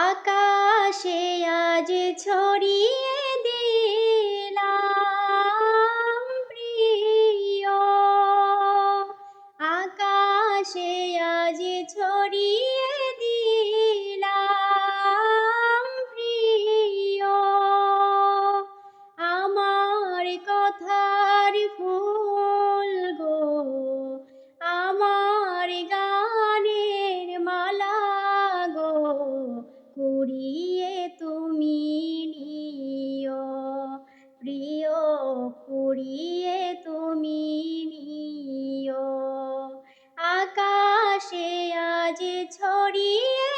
আকাশে আজ ছড়িয়ে আজ ছড়িয়ে দিলাম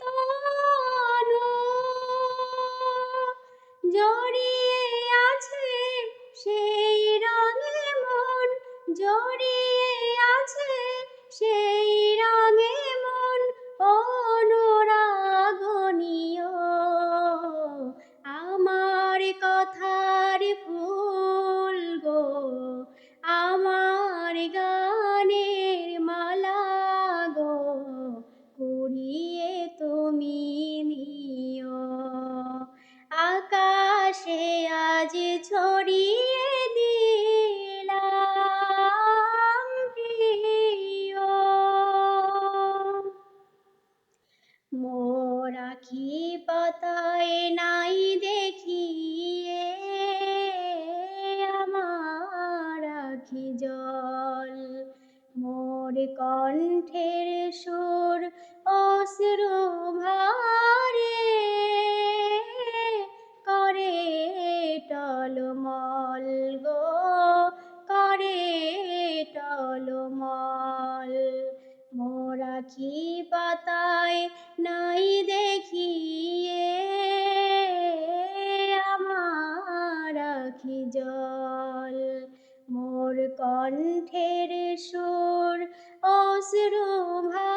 তনু। জড়িয়ে আছে সেই রঙে মন জড়িয়ে মোর আখি পাতায় নাই দেখিয়ে, আমার আখি জল। মোর কণ্ঠের সুর অশ্রু ভারে, করে টলমল গো, করে টলমল। মোর কি পাতায় নাই দেখিয়ে? আমার আখি জল মোর কণ্ঠের সুর অশ্রু ভারে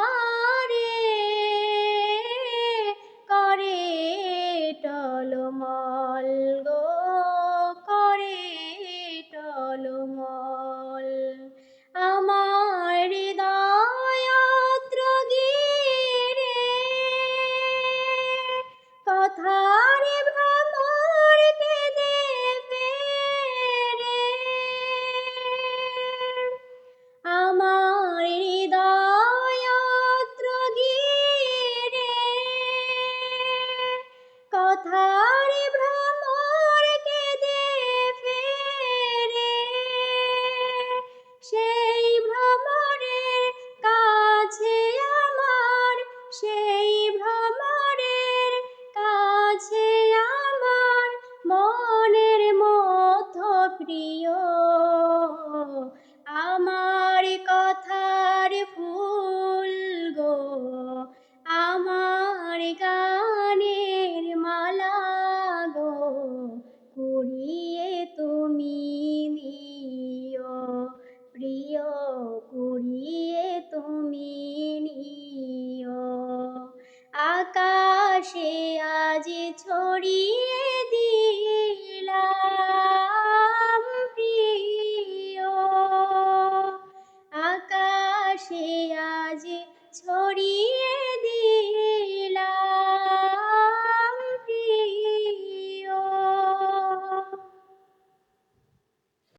আকাশে আজ ছড়িয়ে